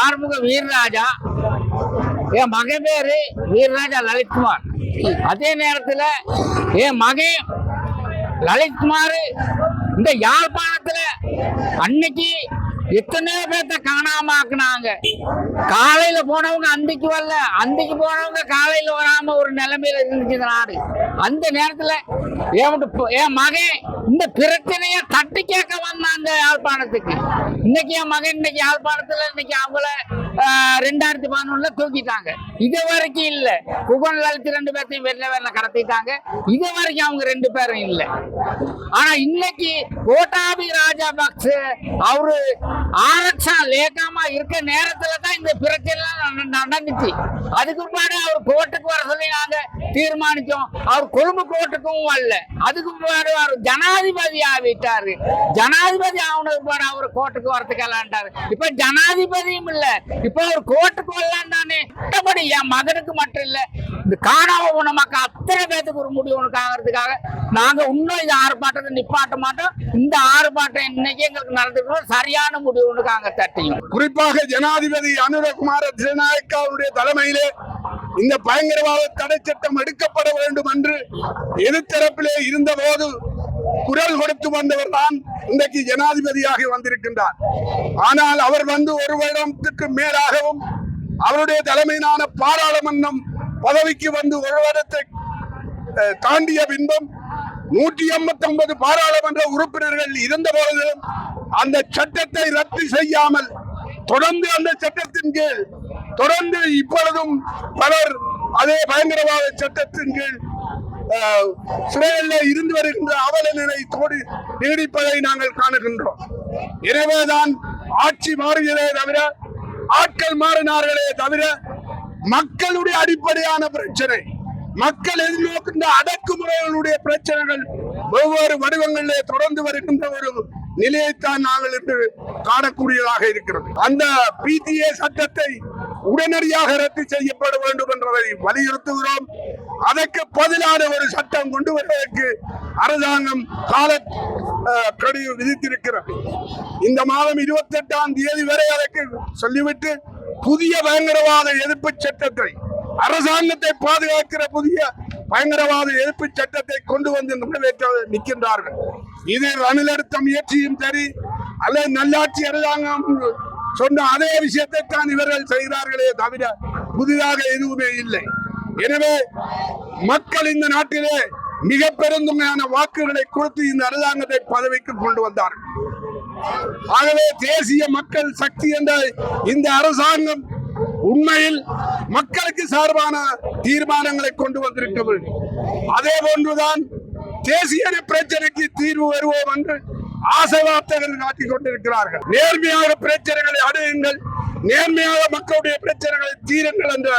ஆறுமுக வீரராஜா. என் மகன் பேரு வீரராஜா லலித்குமார். அதே நேரத்தில் என் மகன் லலித்குமார் இந்த யாழ்ப்பாணத்தில் அன்னைக்கு எத்தனையோ பேர்த்த காணாம ஆக்குனாங்க காலையில போனவங்க அந்திக்கு வரல. அந்திக்கு போனவங்க காலையில வராம ஒரு நிலைமையில இருந்துச்சு நாடு. அந்த நேரத்துல என் போ- மகன் இந்த பிரச்சனைய தட்டி கேட்க வந்தான் அந்த யாழ்ப்பாணத்துக்கு. இன்னைக்கு என் மகன் இன்னைக்கு யாழ்ப்பாணத்துல இன்னைக்கு அவங்கள ரெண்டாயிரத்தி பதினொன்னுல தூக்கிட்டாங்க. இது வரைக்கும் இல்ல. குகன் லலித் ரெண்டு பேர்த்தையும் வெளில வெளில கடத்திட்டாங்க. இது வரைக்கும் அவங்க ரெண்டு பேரும் இல்ல. ஆனா இன்னைக்கு கோட்டாபி ராஜா ராஜபக்ச அவரு ஆரக்ஷா லேக்காமா இருக்க நேரத்துல தான் இந்த பிரச்சனை நடந்துச்சு. அதுக்கு பின்னாடி அவர் கோர்ட்டுக்கு வர சொல்லி நாங்க தீர்மானிச்சோம். அவர் கொழும்பு கோர்ட்டுக்கும் வரல. அதுக்கு பின்னாடி அவர் ஜனாதிபதி ஆகிட்டாரு. ஜனாதிபதி ஆகுனதுக்கு பாடு அவர் கோர்ட்டுக்கு வரதுக்கு எல்லான்ட்டாரு இப்ப ஜனாதிபதியும் இல்ல. இப்போ ஒரு அவர் போடலாம் தானே? மற்றபடி என் மகனுக்கு மட்டும் இல்லை இந்த காணாம போன மக்கள் அத்தனை பேத்துக்கு ஒரு முடிவு ஒன்று ஆகிறதுக்காக நாங்க இன்னும் இந்த ஆர்ப்பாட்டத்தை நிப்பாட்ட மாட்டோம். இந்த ஆர்ப்பாட்டம் இன்னைக்கு எங்களுக்கு நடந்துக்கணும் சரியான முடிவு ஒன்று நாங்க தட்டியும் குறிப்பாக ஜனாதிபதி அனுரகுமார திசநாயக்காவுடைய தலைமையிலே இந்த பயங்கரவாத தடை சட்டம் எடுக்கப்பட வேண்டும் என்று எதிர்த்தரப்பிலே இருந்தபோது குரல் கொடுத்து வந்தவர் தான் இன்றைக்கு ஜனாதிபதியாக வந்திருக்கின்றார். ஆனால் அவர் வந்து ஒரு வருடத்துக்கு மேலாகவும் அவருடைய தலைமையிலான பாராளுமன்றம் பதவிக்கு வந்து ஒரு வருடத்தை தாண்டிய பின்பும் நூற்றி எண்பத்தி ஒன்பது பாராளுமன்ற உறுப்பினர்கள் இருந்த போதிலும் அந்த சட்டத்தை ரத்து செய்யாமல் தொடர்ந்து அந்த சட்டத்தின் கீழ் தொடர்ந்து இப்பொழுதும் பலர் அதே பயங்கரவாத சட்டத்தின் கீழ் சிறையில் இருந்து வருகின்ற அவல நிலை தோடி நீடிப்பதை நாங்கள் காணுகின்றோம். எனவேதான் ஆட்சி மாறுகிறதே தவிர ஆட்கள் மாறினார்களே தவிர மக்களுடைய அடிப்படையான பிரச்சனை மக்கள் எதிர்நோக்கின்ற அடக்குமுறைகளுடைய பிரச்சனைகள் ஒவ்வொரு வடிவங்களிலே தொடர்ந்து வருகின்ற ஒரு நிலையைத்தான் நாங்கள் இன்று காணக்கூடியதாக இருக்கிறது. அந்த பிடிஏ சட்டத்தை உடனடியாக ரத்து செய்யப்பட வேண்டும் என்பதை வலியுறுத்துகிறோம். அதற்கு பதிலான ஒரு சட்டம் கொண்டு வருவதற்கு அரசாங்கம் கால அஹ், விதித்திருக்கிறது. இந்த மாதம் இருபத்தி எட்டாம் தேதி வரை அதற்கு சொல்லிவிட்டு புதிய பயங்கரவாத எதிர்ப்பு சட்டத்தை அரசாங்கத்தை பாதுகாக்கிற புதிய பயங்கரவாத எதிர்ப்பு சட்டத்தை கொண்டு வந்து நிறைவேற்ற நிற்கின்றார்கள். இது ரணில் எடுத்த முயற்சியும் சரி அல்லது நல்லாட்சி அரசாங்கம் சொன்ன அதே விஷயத்தைத்தான் இவர்கள் செய்கிறார்களே தவிர புதிதாக எதுவுமே இல்லை. எனவே மக்கள் இந்த நாட்டிலே மிக பெருந்தமையான வாக்குகளை கொடுத்து இந்த அரசாங்கத்தை பதவிக்கு கொண்டு வந்தார்கள். ஆகவே தேசிய மக்கள் சக்தி என்ற இந்த அரசாங்கம் உண்மையில் மக்களுக்கு சார்பான தீர்மானங்களை கொண்டு வந்திருக்க வேண்டும் அதே போன்றுதான் தேசிய பிரச்சனைக்கு தீர்வு வருவோம் என்று ஆசை வார்த்தைகள் காட்டிக் கொண்டிருக்கிறார்கள் நேர்மையாக பிரச்சனைகளை அடையுங்கள் நேர்மையாக மக்களுடைய பிரச்சனைகளை தீருங்கள் என்ற